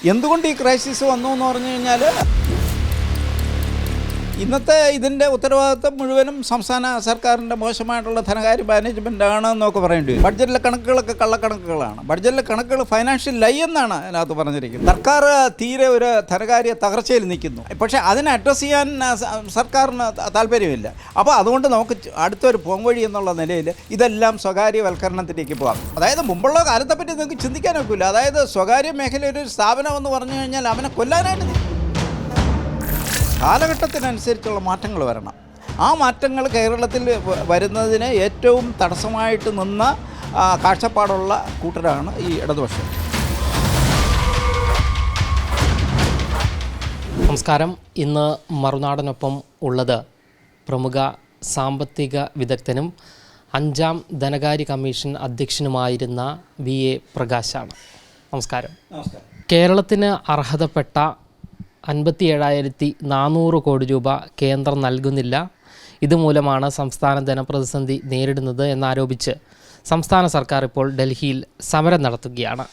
എന്തുകൊണ്ട് ഈ ക്രൈസിസ് വന്നു എന്ന് പറഞ്ഞു കഴിഞ്ഞാൽ ഇന്നത്തെ ഇതിന്റെ ഉത്തരവാദിത്വം മുഴുവനും സംസ്ഥാന സർക്കാരിന്റെ മോശമായിട്ടുള്ള ധനകാര്യ മാനേജ്മെന്റ് ആണ് എന്നൊക്കെ പറയേണ്ടി വരും. ബഡ്ജറ്റിലെ കണക്കുകളൊക്കെ കള്ളക്കണക്കുകളാണ്. ബഡ്ജറ്റിലെ കണക്കുകൾ ഫൈനാൻഷ്യൽ ലൈ എന്നാണ് അതിനകത്ത് പറഞ്ഞിരിക്കുന്നത്. സർക്കാർ തീരെ ഒരു ധനകാര്യ തകർച്ചയിൽ നിൽക്കുന്നു. പക്ഷേ അതിനെ അഡ്രസ്സ് ചെയ്യാൻ സർക്കാരിന് താല്പര്യമില്ല. അപ്പോൾ അതുകൊണ്ട് നമുക്ക് അടുത്തൊരു പോംവഴി എന്നുള്ള നിലയിൽ ഇതെല്ലാം സ്വകാര്യവൽക്കരണത്തിലേക്ക് പോകാം. അതായത് മുമ്പുള്ള കാലത്തെപ്പറ്റി നിങ്ങൾക്ക് ചിന്തിക്കാനൊക്കില്ല. അതായത് സ്വകാര്യ മേഖല ഒരു സ്ഥാപനം എന്ന് പറഞ്ഞു കഴിഞ്ഞാൽ അവനെ കൊല്ലാനായിട്ട് കാലഘട്ടത്തിനനുസരിച്ചുള്ള മാറ്റങ്ങൾ വരണം. ആ മാറ്റങ്ങൾ കേരളത്തിൽ വരുന്നതിന് ഏറ്റവും തടസ്സമായിട്ട് നിന്ന കാഴ്ചപ്പാടുള്ള കൂട്ടരാണ് ഈ ഇടതുപക്ഷം. നമസ്കാരം. ഇന്ന് മറുനാടനൊപ്പം ഉള്ളത് പ്രമുഖ സാമ്പത്തിക വിദഗ്ധനും അഞ്ചാം ധനകാര്യ കമ്മീഷൻ അധ്യക്ഷനുമായിരുന്ന വി. എ. പ്രകാശാണ്. നമസ്കാരം. കേരളത്തിന് അർഹതപ്പെട്ട അൻപത്തി ഏഴായിരത്തി നാനൂറ് കോടി രൂപ കേന്ദ്രം നൽകുന്നില്ല. ഇതുമൂലമാണ് സംസ്ഥാന ധനപ്രതിസന്ധി നേരിടുന്നത് എന്നാരോപിച്ച് സംസ്ഥാന സർക്കാർ ഇപ്പോൾ ഡൽഹിയിൽ സമരം നടത്തുകയാണ്.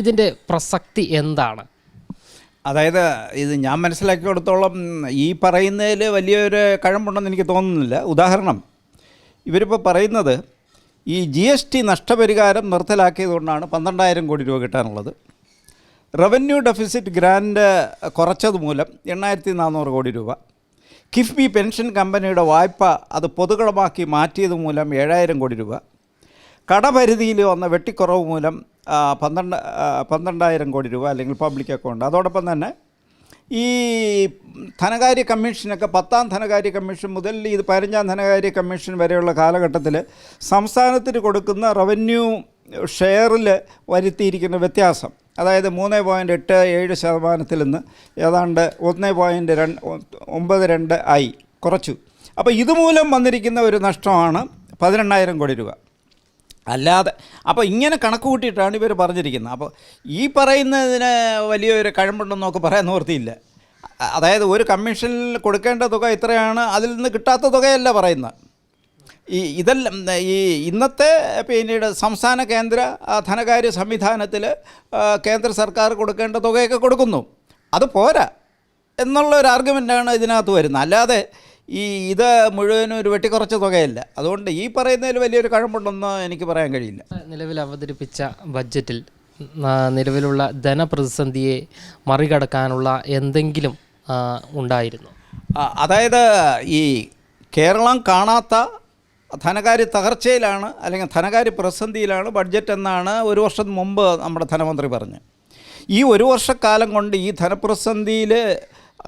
ഇതിന്റെ പ്രസക്തി എന്താണ്? അതായത് ഇത് ഞാൻ മനസ്സിലാക്കിയെടുത്തോളം ഈ പറയുന്നതിൽ വലിയൊരു കഴമ്പുണ്ടെന്ന് എനിക്ക് തോന്നുന്നില്ല. ഉദാഹരണം ഇവരിപ്പോൾ പറയുന്നത് ഈ ജി എസ് ടി നഷ്ടപരിഹാരം നിർത്തലാക്കിയതുകൊണ്ടാണ് പന്ത്രണ്ടായിരം കോടി രൂപ കിട്ടാനുള്ളത്. റവന്യൂ ഡെഫിസിറ്റ് ഗ്രാൻഡ് കുറച്ചത് മൂലം എണ്ണായിരത്തി നാനൂറ് കോടി രൂപ. കിഫ്ബി പെൻഷൻ കമ്പനിയുടെ വായ്പ അത് പൊതുകളമാക്കി മാറ്റിയത് മൂലം ഏഴായിരം കോടി രൂപ. കടപരിധിയിൽ വന്ന വെട്ടിക്കുറവ് മൂലം പന്ത്രണ്ട് പന്ത്രണ്ടായിരം കോടി രൂപ അല്ലെങ്കിൽ പബ്ലിക് അക്കൗണ്ട്. അതോടൊപ്പം തന്നെ ഈ ധനകാര്യ കമ്മീഷനൊക്കെ പത്താം ധനകാര്യ കമ്മീഷൻ മുതൽ ഇത് പതിനഞ്ചാം ധനകാര്യ കമ്മീഷൻ വരെയുള്ള കാലഘട്ടത്തിൽ സംസ്ഥാനത്തിന് കൊടുക്കുന്ന റവന്യൂ ഷെയറിൽ വരുത്തിയിരിക്കുന്ന വ്യത്യാസം. അതായത് മൂന്ന് പോയിന്റ് എട്ട് ഏഴ് ശതമാനത്തിൽ നിന്ന് ഏതാണ്ട് ഒന്ന് പോയിന്റ് രണ്ട് ഒമ്പത് രണ്ട് ആയി കുറച്ചു. അപ്പോൾ ഇതുമൂലം വന്നിരിക്കുന്ന ഒരു നഷ്ടമാണ് പതിനെണ്ണായിരം കോടി രൂപ. അല്ലാതെ അപ്പോൾ ഇങ്ങനെ കണക്ക് കൂട്ടിയിട്ടാണ് ഇവർ പറഞ്ഞിരിക്കുന്നത്. അപ്പോൾ ഈ പറയുന്നതിന് വലിയൊരു കഴമ്പുണ്ടെന്നൊക്കെ പറയാൻ നിവൃത്തിയില്ല. അതായത് ഒരു കമ്മീഷനിൽ കൊടുക്കേണ്ട തുക ഇത്രയാണ് അതിൽ നിന്ന് കിട്ടാത്ത തുകയല്ല പറയുന്നത്. ഈ ഇതെല്ലാം ഈ ഇന്നത്തെ പിന്നീട് സംസ്ഥാന കേന്ദ്ര ധനകാര്യ സംവിധാനത്തിൽ കേന്ദ്ര സർക്കാർ കൊടുക്കേണ്ട തുകയൊക്കെ കൊടുക്കുന്നു. അത് പോരാ. എന്നുള്ള ഒരു ആർഗ്യുമെന്റാണ് ഇതിനകത്ത് വരുന്നത്. അല്ലാതെ ഈ ഇത് മുഴുവനും ഒരു വെട്ടിക്കുറച്ച തുകയല്ല. അതുകൊണ്ട് ഈ പറയുന്നതിൽ വലിയൊരു കഴമ്പുണ്ടെന്ന് എനിക്ക് പറയാൻ കഴിയില്ല. നിലവിൽ അവതരിപ്പിച്ച ബഡ്ജറ്റിൽ നിലവിലുള്ള ധനപ്രതിസന്ധിയെ മറികടക്കാനുള്ള എന്തെങ്കിലും ഉണ്ടായിരുന്നു? അതായത് ഈ കേരളം കാണാത്ത ധനകാര്യ തകർച്ചയിലാണ് അല്ലെങ്കിൽ ധനകാര്യ പ്രതിസന്ധിയിലാണ് ബഡ്ജറ്റ് എന്നാണ് ഒരു വർഷം മുമ്പ് നമ്മുടെ ധനമന്ത്രി പറഞ്ഞത്. ഈ ഒരു വർഷക്കാലം കൊണ്ട് ഈ ധനപ്രതിസന്ധിയിൽ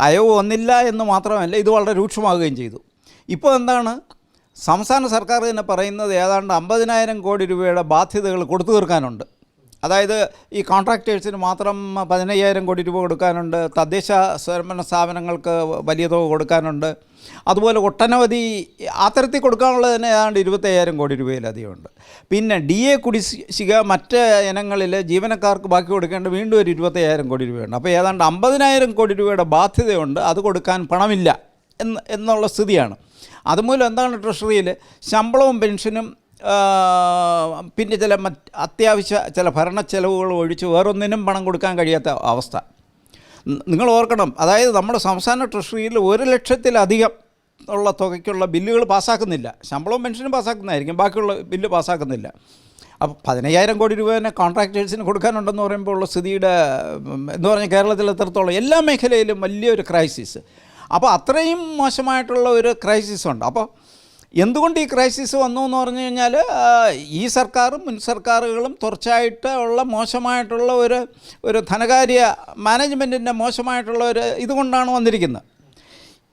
അയവ് വന്നില്ല എന്ന് മാത്രമല്ല ഇത് വളരെ രൂക്ഷമാവുകയും ചെയ്തു. ഇപ്പോൾ എന്താണ്? സംസ്ഥാന സർക്കാർ തന്നെ പറയുന്നത് ഏതാണ്ട് അമ്പതിനായിരം കോടി രൂപയുടെ ബാധ്യതകൾ കൊടുത്തു തീർക്കാനുണ്ട്. അതായത് ഈ കോൺട്രാക്ടേഴ്സിന് മാത്രം പതിനയ്യായിരം കോടി രൂപ കൊടുക്കാനുണ്ട് തദ്ദേശ സ്വയംഭരണ സ്ഥാപനങ്ങൾക്ക് വലിയ തുക കൊടുക്കാനുണ്ട്. അതുപോലെ ഒട്ടനവധി അത്തരത്തിൽ കൊടുക്കാനുള്ളത് തന്നെ ഏതാണ്ട് ഇരുപത്തയ്യായിരം കോടി രൂപയിലധികമുണ്ട്. പിന്നെ ഡി എ കുടിശ്ശിക മറ്റ് ഇനങ്ങളിൽ ജീവനക്കാർക്ക് ബാക്കി കൊടുക്കേണ്ട വീണ്ടും ഒരു ഇരുപത്തയ്യായിരം കോടി രൂപയുണ്ട്. അപ്പോൾ ഏതാണ്ട് അമ്പതിനായിരം കോടി രൂപയുടെ ബാധ്യതയുണ്ട്. അത് കൊടുക്കാൻ പണമില്ല എന്ന് എന്നുള്ള സ്ഥിതിയാണ്. അതുമൂലം എന്താണ് ട്രഷറിയിൽ ശമ്പളവും പെൻഷനും പിന്നെ ചില മറ്റ് അത്യാവശ്യ ചില ഭരണ ചെലവുകൾ ഒഴിച്ച് വേറൊന്നിനും പണം കൊടുക്കാൻ കഴിയാത്ത അവസ്ഥ. നിങ്ങൾ ഓർക്കണം അതായത് നമ്മുടെ സംസ്ഥാന ട്രഷറിയിൽ ഒരു ലക്ഷത്തിലധികം ഉള്ള തുകയ്ക്കുള്ള ബില്ലുകൾ പാസ്സാക്കുന്നില്ല. ശമ്പളവും പെൻഷനും പാസ്സാക്കുന്നതായിരിക്കും. ബാക്കിയുള്ള ബില്ല് പാസ്സാക്കുന്നില്ല. അപ്പോൾ പതിനയ്യായിരം കോടി രൂപ തന്നെ കോൺട്രാക്ടേഴ്സിന് കൊടുക്കാനുണ്ടെന്ന് പറയുമ്പോൾ ഉള്ള സ്ഥിതിയുടെ എന്ന് പറഞ്ഞാൽ കേരളത്തിൽ എത്രത്തോളം എല്ലാ മേഖലയിലും വലിയൊരു ക്രൈസിസ് അപ്പോൾ അത്രയും മോശമായിട്ടുള്ള ഒരു ക്രൈസിസ് ഉണ്ട്. അപ്പോൾ എന്തുകൊണ്ട് ഈ ക്രൈസിസ് വന്നു എന്ന് പറഞ്ഞു കഴിഞ്ഞാൽ ഈ സർക്കാരും മുൻ സർക്കാരുകളും തുടർച്ചയായിട്ട് ഉള്ള മോശമായിട്ടുള്ള ഒരു ഒരു ധനകാര്യ മാനേജ്മെന്റിന്റെ മോശമായിട്ടുള്ള ഒരു ഇതുകൊണ്ടാണ് വന്നിരിക്കുന്നത്.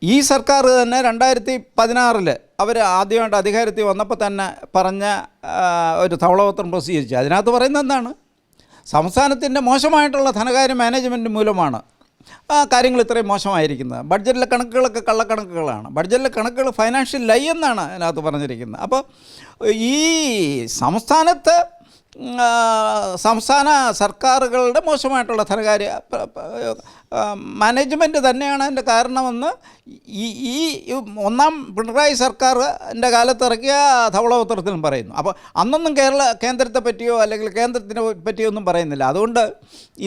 ഈ സർക്കാർ തന്നെ രണ്ടായിരത്തി പതിനാറിൽ അവർ ആദ്യമായിട്ട് അധികാരത്തിൽ വന്നപ്പോൾ തന്നെ പറഞ്ഞ ഒരു തവളപത്രം പ്രസിദ്ധീകരിച്ചു. അതിനകത്ത് പറയുന്നത് എന്താണ്? സംസ്ഥാനത്തിന്റെ മോശമായിട്ടുള്ള ധനകാര്യ മാനേജ്മെന്റ് മൂലമാണ് ആ കാര്യങ്ങൾ ഇത്രയും മോശമായിരിക്കുന്നത്. ബഡ്ജറ്റിലെ കണക്കുകളൊക്കെ കള്ളക്കണക്കുകളാണ്. ബഡ്ജറ്റിലെ കണക്കുകൾ ഫൈനാൻഷ്യൽ ലൈ എന്നാണ് അതിനകത്ത് പറഞ്ഞിരിക്കുന്നത്. അപ്പോൾ ഈ സംസ്ഥാനത്ത് സംസ്ഥാന സർക്കാരുകളുടെ മോശമായിട്ടുള്ള ധനകാര്യ മാനേജ്മെന്റ് തന്നെയാണ് അതിന്റെ കാരണമെന്ന് ഈ ഈ ഒന്നാം പിണറായി സർക്കാരിന്റെ കാലത്ത് ഇറക്കിയ ധവളപത്രത്തിലും പറയുന്നു. അപ്പോൾ അന്നൊന്നും കേരള കേന്ദ്രത്തെ പറ്റിയോ അല്ലെങ്കിൽ കേന്ദ്രത്തിനെ പറ്റിയോ ഒന്നും പറയുന്നില്ല. അതുകൊണ്ട്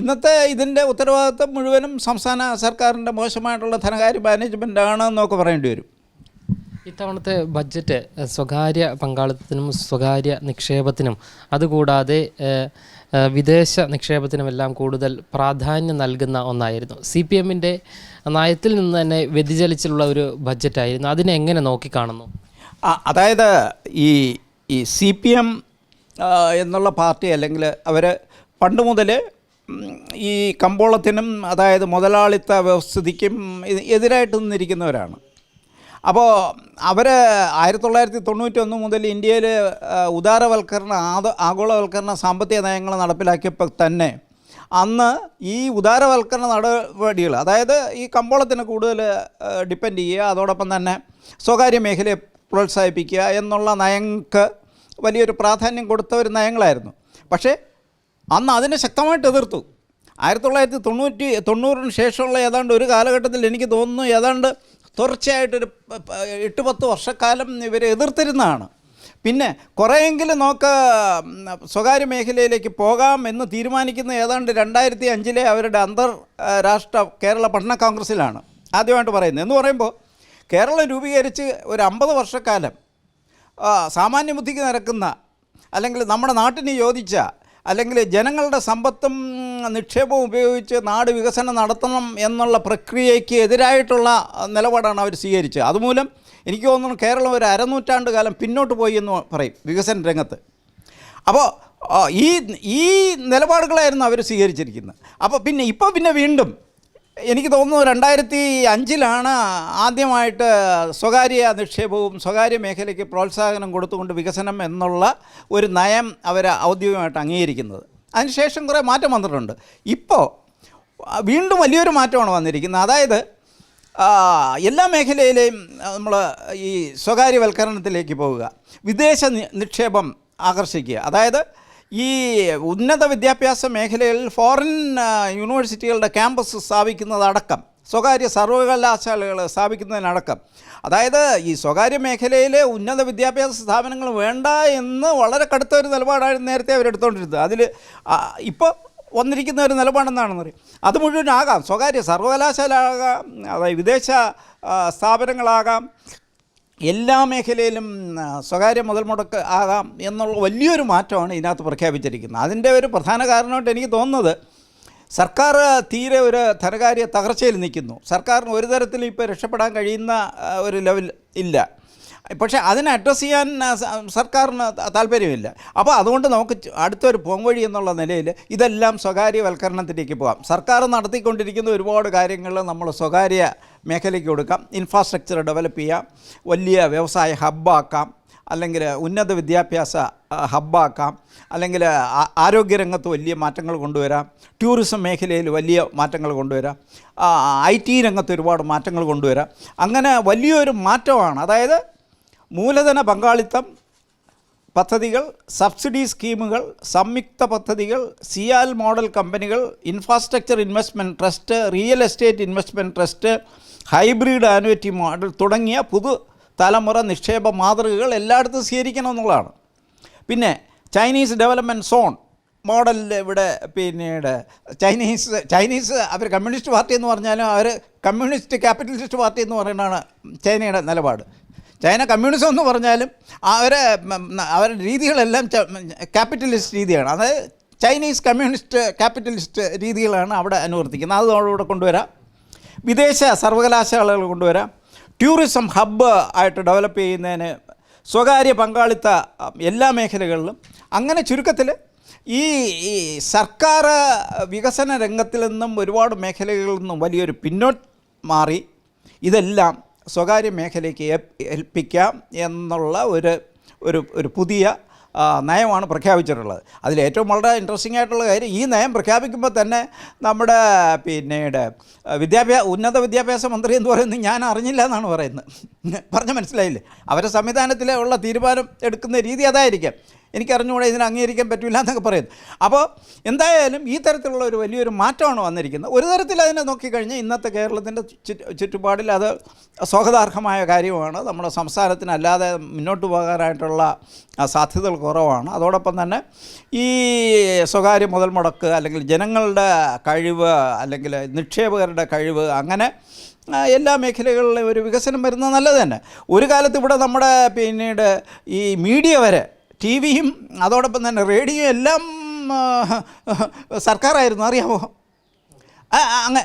ഇന്നത്തെ ഇതിന്റെ ഉത്തരവാദിത്വം മുഴുവനും സംസ്ഥാന സർക്കാരിന്റെ മോശമായിട്ടുള്ള ധനകാര്യ മാനേജ്മെന്റ് ആണെന്നൊക്കെ പറയേണ്ടി വരും. ഇത്തവണത്തെ ബഡ്ജറ്റ് സ്വകാര്യ പങ്കാളിത്തത്തിനും സ്വകാര്യ നിക്ഷേപത്തിനും അതുകൂടാതെ വിദേശ നിക്ഷേപത്തിനുമെല്ലാം കൂടുതൽ പ്രാധാന്യം നൽകുന്ന ഒന്നായിരുന്നു. സി പി എമ്മിന്റെ നയത്തിൽ നിന്ന് തന്നെ വ്യതിചലിച്ചുള്ള ഒരു ബഡ്ജറ്റായിരുന്നു. അതിനെ എങ്ങനെ നോക്കിക്കാണുന്നു? അതായത് ഈ ഈ സി പി എം എന്നുള്ള പാർട്ടി അല്ലെങ്കിൽ അവർ പണ്ട് മുതൽ ഈ കമ്പോളത്തിനും അതായത് മുതലാളിത്ത വ്യവസ്ഥിതിക്കും എതിരായിട്ട് നിന്നിരിക്കുന്നവരാണ്. അപ്പോൾ അവർ ആയിരത്തി തൊള്ളായിരത്തി തൊണ്ണൂറ്റി ഒന്ന് മുതൽ ഇന്ത്യയിൽ ഉദാരവൽക്കരണ ആഗോളവൽക്കരണ സാമ്പത്തിക നയങ്ങൾ നടപ്പിലാക്കിയപ്പോൾ തന്നെ അന്ന് ഈ ഉദാരവൽക്കരണ നടപടികൾ അതായത് ഈ കമ്പോളത്തിന് കൂടുതൽ ഡിപ്പെൻഡ് ചെയ്യുക അതോടൊപ്പം തന്നെ സ്വകാര്യ മേഖലയെ പ്രോത്സാഹിപ്പിക്കുക എന്നുള്ള നയങ്ങൾക്ക് വലിയൊരു പ്രാധാന്യം കൊടുത്ത ഒരു നയങ്ങളായിരുന്നു. പക്ഷേ അന്ന് അതിനെ ശക്തമായിട്ട് എതിർത്തു. ആയിരത്തി തൊള്ളായിരത്തി തൊണ്ണൂറ്റി തൊണ്ണൂറിന് ശേഷമുള്ള ഏതാണ്ട് ഒരു കാലഘട്ടത്തിൽ എനിക്ക് തോന്നുന്നു ഏതാണ്ട് തുടർച്ചയായിട്ടൊരു എട്ട് പത്ത് വർഷക്കാലം ഇവർ എതിർത്തിരുന്നതാണ്. പിന്നെ കുറേയെങ്കിലും നോക്ക് സ്വകാര്യ മേഖലയിലേക്ക് പോകാം എന്ന് തീരുമാനിക്കുന്ന ഏതാണ്ട് രണ്ടായിരത്തി അഞ്ചിലെ അവരുടെ അന്തർ രാഷ്ട്ര കേരള പഠന കോൺഗ്രസ്സിലാണ് ആദ്യമായിട്ട് പറയുന്നത്. എന്ന് പറയുമ്പോൾ കേരളം രൂപീകരിച്ച് ഒരു അമ്പത് വർഷക്കാലം സാമാന്യ ബുദ്ധിക്ക് നിരക്കുന്ന അല്ലെങ്കിൽ നമ്മുടെ നാട്ടിന് യോജിച്ച അല്ലെങ്കിൽ ജനങ്ങളുടെ സമ്പത്തും നിക്ഷേപവും ഉപയോഗിച്ച് നാട് വികസനം നടത്തണം എന്നുള്ള പ്രക്രിയയ്ക്ക് എതിരായിട്ടുള്ള നിലപാടാണ് അവർ സ്വീകരിച്ചത്. അതുമൂലം എനിക്ക് തോന്നുന്നു കേരളം ഒരു അരനൂറ്റാണ്ട് കാലം പിന്നോട്ട് പോയി എന്ന് പറയും വികസന രംഗത്ത്. അപ്പോൾ ഈ ഈ നിലപാടുകളായിരുന്നു അവർ സ്വീകരിച്ചിരിക്കുന്നത്. അപ്പോൾ പിന്നെ ഇപ്പോൾ പിന്നെ വീണ്ടും എനിക്ക് തോന്നുന്നു രണ്ടായിരത്തി അഞ്ചിലാണ് ആദ്യമായിട്ട് സ്വകാര്യ നിക്ഷേപവും സ്വകാര്യ മേഖലയ്ക്ക് പ്രോത്സാഹനം കൊടുത്തുകൊണ്ട് വികസനം എന്നുള്ള ഒരു നയം അവർ ഔദ്യോഗികമായിട്ട് അംഗീകരിക്കുന്നത്. അതിനുശേഷം കുറേ മാറ്റം വന്നിട്ടുണ്ട്. ഇപ്പോൾ വീണ്ടും വലിയൊരു മാറ്റമാണ് വന്നിരിക്കുന്നത്. അതായത് എല്ലാ മേഖലയിലെയും നമ്മൾ ഈ സ്വകാര്യവൽക്കരണത്തിലേക്ക് പോവുക. വിദേശ നിക്ഷേപം ആകർഷിക്കുക. അതായത് ഈ ഉന്നത വിദ്യാഭ്യാസ മേഖലയിൽ ഫോറിൻ യൂണിവേഴ്സിറ്റികളുടെ ക്യാമ്പസ് സ്ഥാപിക്കുന്നതടക്കം സ്വകാര്യ സർവകലാശാലകൾ സ്ഥാപിക്കുന്നതിനടക്കം. അതായത് ഈ സ്വകാര്യ മേഖലയിലെ ഉന്നത വിദ്യാഭ്യാസ സ്ഥാപനങ്ങൾ വേണ്ട എന്ന് വളരെ കടുത്ത ഒരു നിലപാടായിരുന്നു നേരത്തെ അവരെടുത്തുകൊണ്ടിരുന്നത് അതിൽ ഇപ്പോൾ വന്നിരിക്കുന്ന ഒരു നിലപാടെന്നാണെന്ന് പറയും അത് മുഴുവനാകാം. സ്വകാര്യ സർവകലാശാല ആകാം അതായത് വിദേശ സ്ഥാപനങ്ങളാകാം എല്ലാ മേഖലയിലും സ്വകാര്യ മുതൽ മുടക്ക് ആകാം എന്നുള്ള വലിയൊരു മാറ്റമാണ് ഇതിനകത്ത് പ്രഖ്യാപിച്ചിരിക്കുന്നത്. അതിന്റെ ഒരു പ്രധാന കാരണമായിട്ട് എനിക്ക് തോന്നുന്നത് സർക്കാർ തീരെ ഒരു ധനകാര്യ തകർച്ചയിൽ നിൽക്കുന്നു. സർക്കാരിന് ഒരു തരത്തിൽ ഇപ്പോൾ രക്ഷപ്പെടാൻ കഴിയുന്ന ഒരു ലെവൽ ഇല്ല. പക്ഷേ അതിനെ അഡ്രസ്സ് ചെയ്യാൻ സർക്കാരിന് താല്പര്യമില്ല. അപ്പോൾ അതുകൊണ്ട് നമുക്ക് അടുത്തൊരു പോംവഴി എന്നുള്ള നിലയിൽ ഇതെല്ലാം സ്വകാര്യവൽക്കരണത്തിലേക്ക് പോകാം. സർക്കാർ നടത്തിക്കൊണ്ടിരിക്കുന്ന ഒരുപാട് കാര്യങ്ങൾ നമ്മൾ സ്വകാര്യ മേഖലയ്ക്ക് കൊടുക്കാം. ഇൻഫ്രാസ്ട്രക്ചർ ഡെവലപ്പ് ചെയ്യാം. വലിയ വ്യവസായ ഹബ്ബാക്കാം അല്ലെങ്കിൽ ഉന്നത വിദ്യാഭ്യാസ ഹബ്ബാക്കാം. അല്ലെങ്കിൽ ആരോഗ്യരംഗത്ത് വലിയ മാറ്റങ്ങൾ കൊണ്ടുവരാം. ടൂറിസം മേഖലയിൽ വലിയ മാറ്റങ്ങൾ കൊണ്ടുവരാം. ഐ ടി രംഗത്ത് ഒരുപാട് മാറ്റങ്ങൾ കൊണ്ടുവരാം. അങ്ങനെ വലിയൊരു മാറ്റമാണ്. അതായത് മൂലധന പങ്കാളിത്തം പദ്ധതികൾ സബ്സിഡി സ്കീമുകൾ സംയുക്ത പദ്ധതികൾ സിയാൽ മോഡൽ കമ്പനികൾ infrastructure investment trust real estate investment trust hybrid annuity model തുടങ്ങിയ പുതു തലമുറ നിക്ഷേപ മാതൃകകൾ എല്ലായിടത്തും സ്വീകരിക്കണം എന്നുള്ളതാണ് പിന്നെ ചൈനീസ് ഡെവലപ്മെന്റ് സോൺ മോഡൽ ഇവിടെ പിന്നീട് ചൈനീസ് ചൈനീസ് അവർ കമ്മ്യൂണിസ്റ്റ് പാർട്ടി എന്ന് പറഞ്ഞാലും അവർ കമ്മ്യൂണിസ്റ്റ് ക്യാപിറ്റലിസ്റ്റ് പാർട്ടി എന്ന് പറയുന്നതാണ് ചൈനയുടെ നിലപാട്. ചൈന കമ്മ്യൂണിസം എന്ന് പറഞ്ഞാലും അവരെ അവരുടെ രീതികളെല്ലാം ക്യാപിറ്റലിസ്റ്റ് രീതിയാണ്. അതായത് ചൈനീസ് കമ്മ്യൂണിസ്റ്റ് ക്യാപിറ്റലിസ്റ്റ് രീതികളാണ് അവിടെ അനുവർത്തിക്കുന്നത്. അത് അവിടെ കൊണ്ടുവരാം. വിദേശ സർവകലാശാലകൾ കൊണ്ടുവരാം. ടൂറിസം ഹബ്ബ് ആയിട്ട് ഡെവലപ്പ് ചെയ്യുന്നതിന് സ്വകാര്യ പങ്കാളിത്ത എല്ലാ മേഖലകളിലും അങ്ങനെ ചുരുക്കത്തിൽ ഈ സർക്കാർ വികസന രംഗത്തിൽ നിന്നും ഒരുപാട് മേഖലകളിൽ നിന്നും വലിയൊരു പിന്നോട്ട് മാറി ഇതെല്ലാം സ്വകാര്യ മേഖലയ്ക്ക് ഏൽപ്പ് ഏൽപ്പിക്കാം എന്നുള്ള ഒരു ഒരു ഒരു പുതിയ നയമാണ് പ്രഖ്യാപിച്ചിട്ടുള്ളത്. അതിലേറ്റവും വളരെ ഇൻട്രസ്റ്റിംഗ് ആയിട്ടുള്ള കാര്യം ഈ നയം പ്രഖ്യാപിക്കുമ്പോൾ തന്നെ നമ്മുടെ പിന്നീട് വിദ്യാഭ്യാസ ഉന്നത വിദ്യാഭ്യാസ മന്ത്രി എന്ന് പറയുന്നത് ഞാൻ അറിഞ്ഞില്ല എന്നാണ് പറയുന്നത്. പറഞ്ഞ് മനസ്സിലായില്ലേ? അവരുടെ സംവിധാനത്തിലെ ഉള്ള തീരുമാനം എടുക്കുന്ന രീതി അതായിരിക്കാം. എനിക്കറിഞ്ഞുകൂടെ ഇതിനെ അംഗീകരിക്കാൻ പറ്റില്ല എന്നൊക്കെ പറയുന്നു അപ്പോൾ എന്തായാലും ഈ തരത്തിലുള്ള ഒരു വലിയൊരു മാറ്റമാണ് വന്നിരിക്കുന്നത്. ഒരു തരത്തിൽ അതിനെ നോക്കിക്കഴിഞ്ഞാൽ ഇന്നത്തെ കേരളത്തിന്റെ ചുറ്റ് ചുറ്റുപാടിൽ അത് സ്വാഗതാർഹമായ കാര്യമാണ്. നമ്മുടെ സംസ്ഥാനത്തിന് അല്ലാതെ മുന്നോട്ട് പോകാനായിട്ടുള്ള സാധ്യതകൾ കുറവാണ്. അതോടൊപ്പം തന്നെ ഈ സ്വകാര്യ മുതൽ മുടക്ക് അല്ലെങ്കിൽ ജനങ്ങളുടെ കഴിവ് അല്ലെങ്കിൽ നിക്ഷേപകരുടെ കഴിവ് അങ്ങനെ എല്ലാ മേഖലകളിലും ഒരു വികസനം വരുന്നത് നല്ലത് തന്നെ. ഒരു കാലത്ത് ഇവിടെ നമ്മുടെ പിന്നീട് ഈ മീഡിയ വരെ ടി വിയും അതോടൊപ്പം തന്നെ റേഡിയോ എല്ലാം സർക്കാരായിരുന്നു. അറിയാമോ? ആ, ആ, അങ്ങ്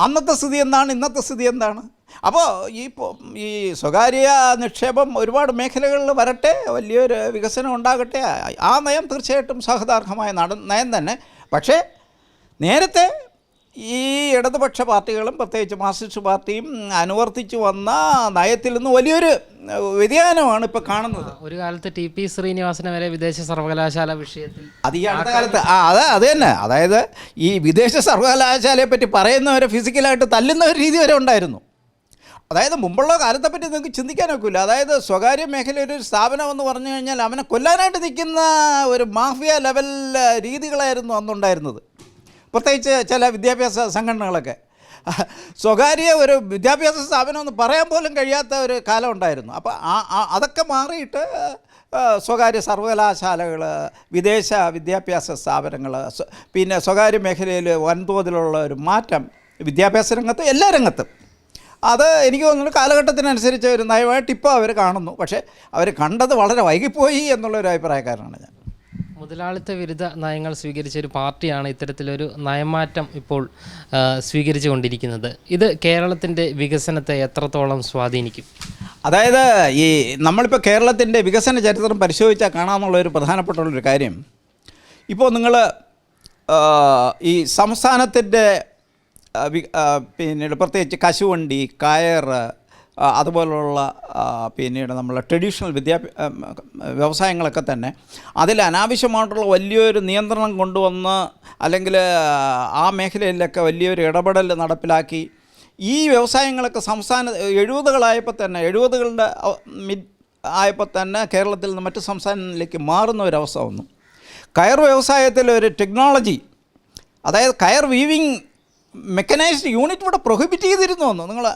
അന്നത്തെ സ്ഥിതി എന്താണ്? ഇന്നത്തെ സ്ഥിതി എന്താണ്? അപ്പോൾ ഈ ഈ സ്വകാര്യ നിക്ഷേപം ഒരുപാട് മേഖലകളിൽ വരട്ടെ വലിയൊരു വികസനം ഉണ്ടാകട്ടെ ആ- ആ നയം തീർച്ചയായിട്ടും സ്വാഗതാർഹമായ നട നയം തന്നെ. പക്ഷേ നേരത്തെ ഈ ഇടതുപക്ഷ പാർട്ടികളും പ്രത്യേകിച്ച് മാർക്സിസ്റ്റ് പാർട്ടിയും അനുവർത്തിച്ചു വന്ന നയത്തിൽ നിന്ന് വലിയൊരു വ്യതിയാനമാണ് ഇപ്പോൾ കാണുന്നത്. ഒരു കാലത്ത് ടി പി ശ്രീനിവാസനെ വരെ വിദേശ സർവകലാശാല വിഷയത്തിൽ അത് ഈ അടുത്ത കാലത്ത് ആ അതെ അത് തന്നെ. അതായത് ഈ വിദേശ സർവകലാശാലയെ പറ്റി പറയുന്നവരെ ഫിസിക്കലായിട്ട് തല്ലുന്ന ഒരു രീതി വരെ ഉണ്ടായിരുന്നു. അതായത് മുമ്പുള്ള കാലത്തെ പറ്റി നിങ്ങൾക്ക് ചിന്തിക്കാനൊക്കില്ല അതായത് സ്വകാര്യ മേഖലയിൽ ഒരു സ്ഥാപനം എന്ന് പറഞ്ഞു കഴിഞ്ഞാൽ അവനെ കൊല്ലാനായിട്ട് നിൽക്കുന്ന ഒരു മാഫിയ ലെവൽ രീതികളായിരുന്നു അന്നുണ്ടായിരുന്നത്. പ്രത്യേകിച്ച് ചില വിദ്യാഭ്യാസ സംഘടനകളൊക്കെ. സ്വകാര്യ ഒരു വിദ്യാഭ്യാസ സ്ഥാപനം എന്ന് പറയാൻ പോലും കഴിയാത്ത ഒരു കാലം ഉണ്ടായിരുന്നു. അപ്പോൾ ആ അതൊക്കെ മാറിയിട്ട് സ്വകാര്യ സർവകലാശാലകൾ വിദേശ വിദ്യാഭ്യാസ സ്ഥാപനങ്ങൾ പിന്നെ സ്വകാര്യ മേഖലയിൽ വൻതോതിലുള്ള ഒരു മാറ്റം വിദ്യാഭ്യാസ രംഗത്ത് എല്ലാ രംഗത്തും. അത് എനിക്ക് തോന്നുന്നു കാലഘട്ടത്തിനനുസരിച്ച് ഒരു നയമായിട്ട് ഇപ്പോൾ അവർ കാണുന്നു. പക്ഷേ അവർ കണ്ടത് വളരെ വൈകിപ്പോയി എന്നുള്ളൊരു അഭിപ്രായക്കാരനാണ് ഞാൻ. മുതലാളിത്ത വിരുദ്ധ നയങ്ങൾ സ്വീകരിച്ച ഒരു പാർട്ടിയാണ് ഇത്തരത്തിലൊരു നയമാറ്റം ഇപ്പോൾ സ്വീകരിച്ചു കൊണ്ടിരിക്കുന്നത് ഇത് കേരളത്തിന്റെ വികസനത്തെ എത്രത്തോളം സ്വാധീനിക്കും? അതായത് ഈ നമ്മളിപ്പോൾ കേരളത്തിന്റെ വികസന ചരിത്രം പരിശോധിച്ചാൽ കാണാമെന്നുള്ള ഒരു പ്രധാനപ്പെട്ടുള്ളൊരു കാര്യം. ഇപ്പോൾ നിങ്ങൾ ഈ സംസ്ഥാനത്തിന്റെ പിന്നീട് പ്രത്യേകിച്ച് കശുവണ്ടി കയർ അതുപോലുള്ള പിന്നീട് നമ്മളെ ട്രഡീഷണൽ വിദ്യാഭ്യാസ വ്യവസായങ്ങളൊക്കെ തന്നെ അതിൽ അനാവശ്യമായിട്ടുള്ള വലിയൊരു നിയന്ത്രണം കൊണ്ടുവന്ന് അല്ലെങ്കിൽ ആ മേഖലയിലൊക്കെ വലിയൊരു ഇടപെടൽ നടപ്പിലാക്കി. ഈ വ്യവസായങ്ങളൊക്കെ സംസ്ഥാന എഴുപതുകളായപ്പോൾ തന്നെ എഴുപതുകളുടെ മിഡ് ആയപ്പോൾ തന്നെ കേരളത്തിൽ നിന്ന് മറ്റ് സംസ്ഥാനങ്ങളിലേക്ക് മാറുന്ന ഒരവസ്ഥ വന്നു. കയർ വ്യവസായത്തിൽ ഒരു ടെക്നോളജി അതായത് കയർ വീവിങ് മെക്കനൈസ്ഡ് യൂണിറ്റ് ഇവിടെ പ്രൊഹിബിറ്റ് ചെയ്തിരുന്നു എന്ന്. നിങ്ങൾ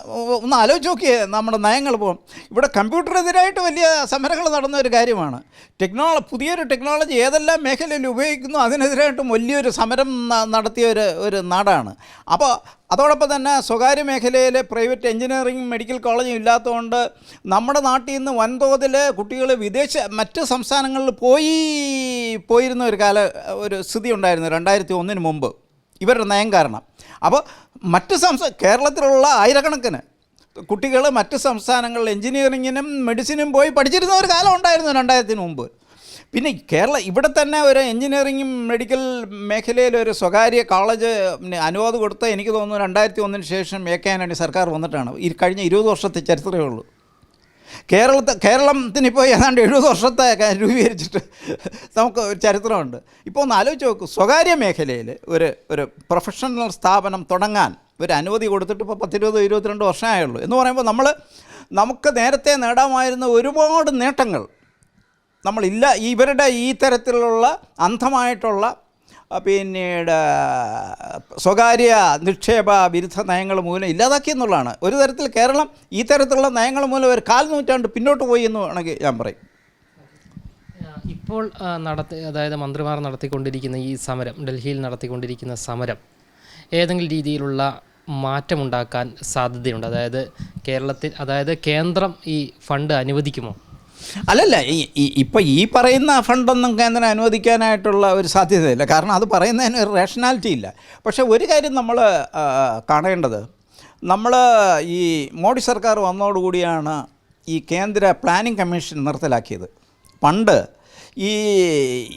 ഒന്ന് ആലോചിച്ച് നോക്കിയേ നമ്മുടെ നയങ്ങൾ പോകും ഇവിടെ കമ്പ്യൂട്ടറിനെതിരായിട്ട് വലിയ സമരങ്ങൾ നടന്ന ഒരു കാര്യമാണ്. ടെക്നോളജി പുതിയൊരു ടെക്നോളജി ഏതെല്ലാം മേഖലയിൽ ഉപയോഗിക്കുന്നു അതിനെതിരായിട്ടും വലിയൊരു സമരം നടത്തിയ ഒരു ഒരു നാടാണ്. അപ്പോൾ അതോടൊപ്പം തന്നെ സ്വകാര്യ മേഖലയിലെ പ്രൈവറ്റ് എഞ്ചിനീയറിംഗ് മെഡിക്കൽ കോളേജും ഇല്ലാത്തതുകൊണ്ട് നമ്മുടെ നാട്ടിൽ നിന്ന് വൻതോതിൽ കുട്ടികൾ വിദേശ മറ്റ് സംസ്ഥാനങ്ങളിൽ പോയി പോയിരുന്ന ഒരു കാല ഒരു സ്ഥിതി ഉണ്ടായിരുന്നു രണ്ടായിരത്തി ഒന്നിന് മുമ്പ്. ഇവരുടെ നയം കാരണം. അപ്പോൾ മറ്റ് സംസ്ഥാന കേരളത്തിലുള്ള ആയിരക്കണക്കിന് കുട്ടികൾ മറ്റ് സംസ്ഥാനങ്ങളിൽ എഞ്ചിനീയറിങ്ങിനും മെഡിസിനും പോയി പഠിച്ചിരുന്ന ഒരു കാലം ഉണ്ടായിരുന്നു രണ്ടായിരത്തിന് മുമ്പ്. പിന്നെ കേരള ഇവിടെ തന്നെ ഒരു എഞ്ചിനീയറിങ്ങും മെഡിക്കൽ മേഖലയിൽ ഒരു സ്വകാര്യ കോളേജ് അനുവാദം കൊടുത്ത എനിക്ക് തോന്നുന്നു രണ്ടായിരത്തി ഒന്നിന് ശേഷം എ കെ ആന്റണി സർക്കാർ വന്നിട്ടാണ്. ഈ കഴിഞ്ഞ ഇരുപത് വർഷത്തെ ചരിത്രമേ ഉള്ളൂ. കേരളത്തെ കേരളത്തിനിപ്പോൾ ഏതാണ്ട് എഴുപത് വർഷത്തെ രൂപീകരിച്ചിട്ട് നമുക്ക് ഒരു ചരിത്രമുണ്ട്. ഇപ്പോൾ ഒന്ന് ആലോചിച്ച് നോക്കൂ. സ്വകാര്യ മേഖലയിൽ ഒരു ഒരു പ്രൊഫഷണൽ സ്ഥാപനം തുടങ്ങാൻ ഒരു അനുമതി കൊടുത്തിട്ട് ഇപ്പോൾ പത്തിരുപത് ഇരുപത്തിരണ്ട് വർഷമായുള്ളൂ. എന്ന് പറയുമ്പോൾ നമ്മൾ നമുക്ക് നേരത്തെ നേടാമായിരുന്ന ഒരുപാട് നേട്ടങ്ങൾ നമ്മളില്ല. ഇവരുടെ ഈ തരത്തിലുള്ള അന്ധമായിട്ടുള്ള പിന്നീട് സ്വകാര്യ നിക്ഷേപ വിരുദ്ധ നയങ്ങൾ മൂലം ഇല്ലാതാക്കി എന്നുള്ളതാണ്. ഒരു തരത്തിൽ കേരളം ഈ തരത്തിലുള്ള നയങ്ങൾ മൂലം ഒരു കാൽ നൂറ്റാണ്ട് പിന്നോട്ട് പോയി എന്ന് വേണമെങ്കിൽ ഞാൻ പറയും. ഇപ്പോൾ നടത്തി അതായത് മന്ത്രിമാർ നടത്തിക്കൊണ്ടിരിക്കുന്ന ഈ സമരം ഡൽഹിയിൽ നടത്തിക്കൊണ്ടിരിക്കുന്ന സമരം ഏതെങ്കിലും രീതിയിലുള്ള മാറ്റമുണ്ടാക്കാൻ സാധ്യതയുണ്ട്. അതായത് കേരളത്തിൽ അതായത് കേന്ദ്രം ഈ ഫണ്ട് അനുവദിക്കുമോ? അല്ലല്ല ഈ ഈ- പറയുന്ന ഫണ്ടൊന്നും കേന്ദ്രം അനുവദിക്കാനായിട്ടുള്ള ഒരു സാധ്യതയില്ല. കാരണം അത് പറയുന്നതിന് ഒരു റേഷനാലിറ്റി ഇല്ല. പക്ഷേ ഒരു കാര്യം നമ്മൾ കാണേണ്ടത്. നമ്മൾ ഈ മോഡി സർക്കാർ വന്നതോടുകൂടിയാണ് ഈ കേന്ദ്ര പ്ലാനിംഗ് കമ്മീഷൻ നിർത്തലാക്കിയത്. പണ്ട് ഈ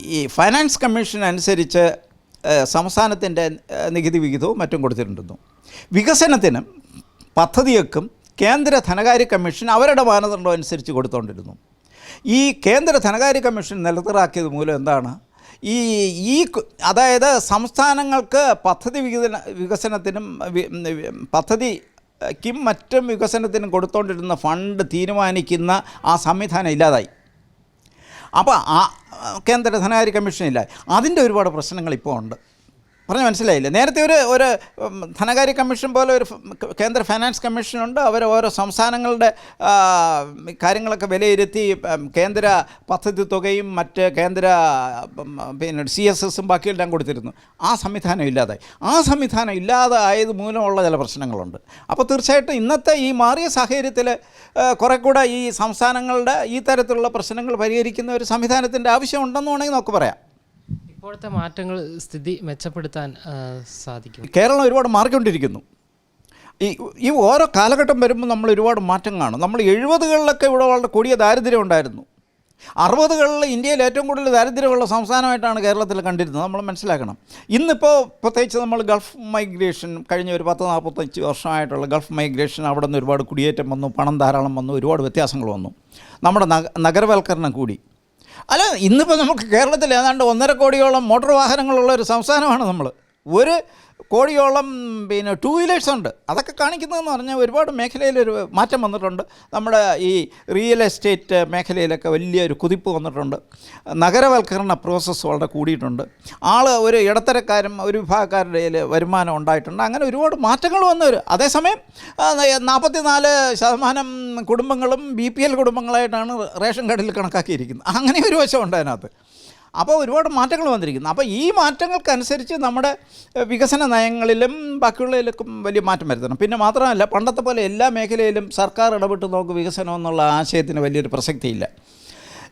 ഈ ഫൈനാൻസ് കമ്മീഷൻ അനുസരിച്ച് സംസ്ഥാനത്തിന്റെ നികുതി വിഹിതവും മറ്റും കൊടുത്തിട്ടുണ്ടെന്നു. വികസനത്തിനും പദ്ധതിയൊക്കും കേന്ദ്ര ധനകാര്യ കമ്മീഷൻ അവരുടെ മാനദണ്ഡം അനുസരിച്ച് കൊടുത്തുകൊണ്ടിരുന്നു ഈ കേന്ദ്ര ധനകാര്യ കമ്മീഷൻ നിലത്തിറാക്കിയത് മൂലം എന്താണ്? ഈ ഈ അതായത് സംസ്ഥാനങ്ങൾക്ക് പദ്ധതി വികസന വികസനത്തിനും പദ്ധതി ക്കും മറ്റും വികസനത്തിനും കൊടുത്തുകൊണ്ടിരുന്ന ഫണ്ട് തീരുമാനിക്കുന്ന ആ സംവിധാനം ഇല്ലാതായി. അപ്പോൾ ആ കേന്ദ്ര ധനകാര്യ കമ്മീഷൻ കമ്മീഷനില്ല. അതിന്റെ ഒരുപാട് പ്രശ്നങ്ങൾ ഇപ്പോൾ ഉണ്ട്. പറഞ്ഞ് മനസ്സിലായില്ല? നേരത്തെ ഒരു ഒരു ധനകാര്യ കമ്മീഷൻ പോലെ ഒരു കേന്ദ്ര ഫൈനാൻസ് കമ്മീഷനുണ്ട് അവർ ഓരോ സംസ്ഥാനങ്ങളുടെ കാര്യങ്ങളൊക്കെ വിലയിരുത്തി കേന്ദ്ര പദ്ധതി തുകയും മറ്റ് കേന്ദ്ര പിന്നെ സി എസ് എസും ബാക്കിയെല്ലാം കൊടുത്തിരുന്നു. ആ സംവിധാനം ഇല്ലാതായി. ആ സംവിധാനം ഇല്ലാതെ ആയത് മൂലമുള്ള ചില പ്രശ്നങ്ങളുണ്ട്. അപ്പോൾ തീർച്ചയായിട്ടും ഇന്നത്തെ ഈ മാറിയ സാഹചര്യത്തിൽ കുറെ ഈ സംസ്ഥാനങ്ങളുടെ ഈ തരത്തിലുള്ള പ്രശ്നങ്ങൾ പരിഹരിക്കുന്ന ഒരു സംവിധാനത്തിന്റെ ആവശ്യമുണ്ടെന്ന് വേണമെങ്കിൽ നമുക്ക് പറയാം. ഇപ്പോഴത്തെ മാറ്റങ്ങൾ സ്ഥിതി മെച്ചപ്പെടുത്താൻ സാധിക്കും. കേരളം ഒരുപാട് മാറിക്കൊണ്ടിരിക്കുന്നു. ഈ ഈ ഓരോ കാലഘട്ടം വരുമ്പോൾ നമ്മൾ ഒരുപാട് മാറ്റം കാണും. നമ്മൾ എഴുപതുകളിലൊക്കെ ഇവിടെ വളരെ കൊടിയ ദാരിദ്ര്യം ഉണ്ടായിരുന്നു. അറുപതുകളിൽ ഇന്ത്യയിൽ ഏറ്റവും കൂടുതൽ ദാരിദ്ര്യമുള്ള സംസ്ഥാനമായിട്ടാണ് കേരളത്തിൽ കണ്ടിരുന്നത്. നമ്മൾ മനസ്സിലാക്കണം. ഇന്നിപ്പോൾ പ്രത്യേകിച്ച് നമ്മൾ ഗൾഫ് മൈഗ്രേഷൻ കഴിഞ്ഞ ഒരു പത്ത് നാൽപ്പത്തഞ്ച് വർഷമായിട്ടുള്ള ഗൾഫ് മൈഗ്രേഷൻ അവിടെ നിന്ന് ഒരുപാട് കുടിയേറ്റം വന്നു പണം ധാരാളം വന്നു ഒരുപാട് വ്യത്യാസങ്ങൾ വന്നു. നമ്മുടെ നഗ നഗരവൽക്കരണം കൂടി. അല്ല ഇന്നിപ്പോൾ നമുക്ക് കേരളത്തിൽ ഏതാണ്ട് ഒന്നര കോടിയോളം മോട്ടോർ വാഹനങ്ങളുള്ള ഒരു സംസ്ഥാനമാണ് നമ്മൾ ഒരു കോടിയോളം പിന്നെ ടൂ വീലേഴ്സ് ഉണ്ട്. അതൊക്കെ കാണിക്കുന്നതെന്ന് പറഞ്ഞാൽ ഒരുപാട് മേഖലയിൽ ഒരു മാറ്റം വന്നിട്ടുണ്ട്. നമ്മുടെ ഈ റിയൽ എസ്റ്റേറ്റ് മേഖലയിലൊക്കെ വലിയൊരു കുതിപ്പ് വന്നിട്ടുണ്ട്. നഗരവൽക്കരണ പ്രോസസ്സ് വളരെ കൂടിയിട്ടുണ്ട്. ആൾ ഒരു ഇടത്തരക്കാരും ഒരു വിഭാഗക്കാരുടെ വരുമാനം ഉണ്ടായിട്ടുണ്ട്. അങ്ങനെ ഒരുപാട് മാറ്റങ്ങൾ വന്നവർ അതേസമയം നാൽപ്പത്തി നാല് ശതമാനം കുടുംബങ്ങളും ബി പി എൽ കുടുംബങ്ങളായിട്ടാണ് റേഷൻ കാർഡിൽ കണക്കാക്കിയിരിക്കുന്നത്. അങ്ങനെ ഒരു വശമുണ്ട് അതിനകത്ത്. അപ്പോൾ ഒരുപാട് മാറ്റങ്ങൾ വന്നിരിക്കുന്നു. അപ്പോൾ ഈ മാറ്റങ്ങൾക്കനുസരിച്ച് നമ്മുടെ വികസന നയങ്ങളിലും ബാക്കിയുള്ളതിലൊക്കെ വലിയ മാറ്റം വരുത്തണം. പിന്നെ മാത്രമല്ല പണ്ടത്തെ പോലെ എല്ലാ മേഖലയിലും സർക്കാർ ഇടപെട്ട് നമുക്ക് വികസനം എന്നുള്ള ആശയത്തിന് വലിയൊരു പ്രസക്തിയില്ല.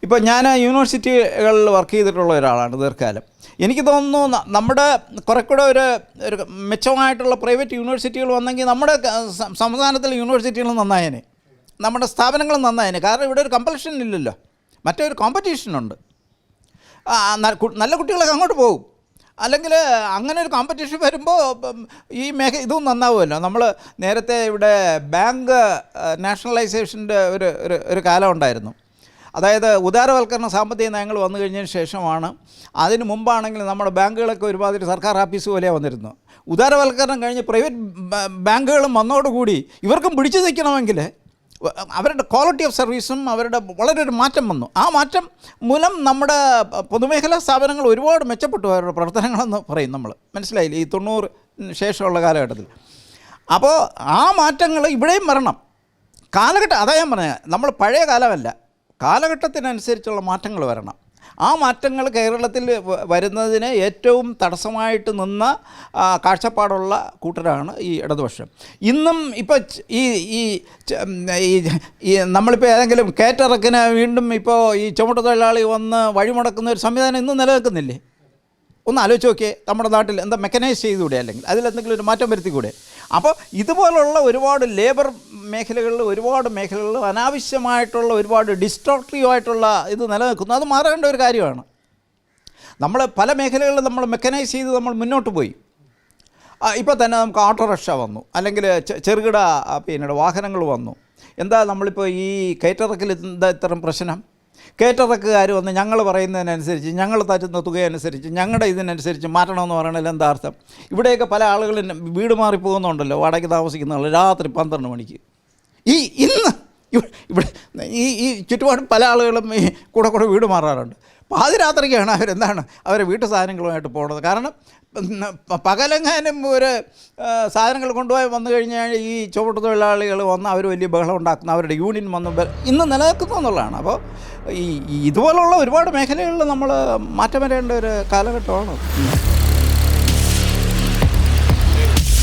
ഇപ്പോൾ ഞാൻ യൂണിവേഴ്സിറ്റികളിൽ വർക്ക് ചെയ്തിട്ടുള്ള ഒരാളാണ് ദീർഘകാലം. എനിക്ക് തോന്നുന്നു നമ്മുടെ കുറെ കൂടെ ഒരു ഒരു മെച്ചമായിട്ടുള്ള പ്രൈവറ്റ് യൂണിവേഴ്സിറ്റികൾ വന്നെങ്കിൽ നമ്മുടെ സംസ്ഥാനത്തിലെ യൂണിവേഴ്സിറ്റികൾ നന്നായേനെ. നമ്മുടെ സ്ഥാപനങ്ങൾ നന്നായേനെ. കാരണം ഇവിടെ ഒരു കമ്പൽഷൻ ഇല്ലല്ലോ. മറ്റൊരു കോമ്പറ്റീഷനുണ്ട് നല്ല കുട്ടികളൊക്കെ അങ്ങോട്ട് പോകും. അല്ലെങ്കിൽ അങ്ങനെ ഒരു കോമ്പറ്റീഷൻ വരുമ്പോൾ ഈ മേഖ ഇതും നന്നാവുമല്ലോ. നമ്മൾ നേരത്തെ ഇവിടെ ബാങ്ക് നാഷണലൈസേഷന്റെ ഒരു ഒരു കാലം ഉണ്ടായിരുന്നു. അതായത് ഉദാരവൽക്കരണ സാമ്പത്തിക നയങ്ങൾ വന്നു കഴിഞ്ഞതിന് ശേഷമാണ് അതിന് മുമ്പാണെങ്കിൽ നമ്മുടെ ബാങ്കുകളൊക്കെ ഒരുമാതിരി സർക്കാർ ഓഫീസ് പോലെ വന്നിരുന്നു ഉദാരവൽക്കരണം കഴിഞ്ഞ് പ്രൈവറ്റ് ബാങ്കുകളും വന്നതോടുകൂടി ഇവർക്കും പിടിച്ചു നിൽക്കണമെങ്കിൽ അവരുടെ ക്വാളിറ്റി ഓഫ് സർവീസും അവരുടെ വളരെ ഒരു മാറ്റം വന്നു. ആ മാറ്റം മൂലം നമ്മുടെ പൊതുമേഖലാ സ്ഥാപനങ്ങൾ ഒരുപാട് മെച്ചപ്പെട്ടു അവരുടെ പ്രവർത്തനങ്ങളെന്ന് പറയും നമ്മൾ മനസ്സിലായില്ലേ? ഈ തൊണ്ണൂറ് ശേഷമുള്ള കാലഘട്ടത്തിൽ. അപ്പോൾ ആ മാറ്റങ്ങൾ ഇവിടെയും വരണം. കാലഘട്ടം അതാ ഞാൻ പറഞ്ഞത് നമ്മൾ പഴയ കാലമല്ല. കാലഘട്ടത്തിനനുസരിച്ചുള്ള മാറ്റങ്ങൾ വരണം. ആ മാറ്റങ്ങൾ കേരളത്തിൽ വരുന്നതിന് ഏറ്റവും തടസ്സമായിട്ട് നിന്ന കാഴ്ചപ്പാടുള്ള കൂട്ടരാണ് ഈ ഇടതുപക്ഷം. ഇന്നും ഇപ്പോൾ ഈ ഈ നമ്മളിപ്പോൾ ഏതെങ്കിലും കേറ്ററക്കിന് വീണ്ടും ഇപ്പോൾ ഈ ചുമട്ടുതൊഴിലാളി വന്ന് വഴിമുടക്കുന്ന ഒരു സംവിധാനം ഇന്നും നിലനിൽക്കുന്നില്ലേ? ഒന്ന് ആലോചിച്ച് നോക്കിയേ നമ്മുടെ നാട്ടിൽ എന്താ മെക്കനൈസ് ചെയ്തുകൂടെ അല്ലെങ്കിൽ അതിലെന്തെങ്കിലും ഒരു മാറ്റം വരുത്തിക്കൂടെ? അപ്പോൾ ഇതുപോലുള്ള ഒരുപാട് ലേബർ മേഖലകളിൽ ഒരുപാട് മേഖലകളിൽ അനാവശ്യമായിട്ടുള്ള ഒരുപാട് ഡിസ്ട്രക്റ്റീവ് ആയിട്ടുള്ള ഇത് നിലനിൽക്കുന്നു. അത് മാറേണ്ട ഒരു കാര്യമാണ്. നമ്മൾ പല മേഖലകളിലും നമ്മൾ മെക്കനൈസ് ചെയ്ത് നമ്മൾ മുന്നോട്ട് പോയി. ഇപ്പോൾ തന്നെ നമുക്ക് ഓട്ടോറിക്ഷ വന്നു. അല്ലെങ്കിൽ ചെറുകിട പിന്നീട് പിന്നെ വാഹനങ്ങൾ വന്നു. എന്താ നമ്മളിപ്പോൾ ഈ കയറ്റിറക്കിൽ എന്താ ഇത്തരം പ്രശ്നം? കയറ്റിറക്കുകാർ വന്ന് ഞങ്ങൾ പറയുന്നതിനനുസരിച്ച് ഞങ്ങൾ തരുന്ന തുകയനുസരിച്ച് ഞങ്ങളുടെ ഇതിനനുസരിച്ച് മാറ്റണമെന്ന് പറയണതിൽ എന്താ അർത്ഥം? ഇവിടെയൊക്കെ പല ആളുകളും വീട് മാറി പോകുന്നുണ്ടല്ലോ വാടകയ്ക്ക് താമസിക്കുന്ന ആൾ രാത്രി പന്ത്രണ്ട് മണിക്ക്. ഈ ഇന്ന് ഇവിടെ ഈ ഈ ചുറ്റുപാടും പല ആളുകളും ഈ കൂടെ കൂടെ വീട് മാറാറുണ്ട്. പാതിരാത്രിക്കാണ് അവരെന്താണ് അവരെ വീട്ടു സാധനങ്ങളുമായിട്ട് പോകുന്നത് കാരണം പകലെങ്ങാനും ഒരു സാധനങ്ങൾ കൊണ്ടുപോയി വന്നു കഴിഞ്ഞാൽ ഈ ചുവട്ട് തൊഴിലാളികൾ വന്ന് അവർ വലിയ ബഹളം ഉണ്ടാക്കുന്ന അവരുടെ യൂണിയൻ വന്ന് ഇന്ന് നിലനിൽക്കുന്നു എന്നുള്ളതാണ്. അപ്പോൾ ഈ ഇതുപോലുള്ള ഒരുപാട് മേഖലകളിൽ നമ്മൾ മാറ്റം വരേണ്ട ഒരു കാലഘട്ടമാണ്.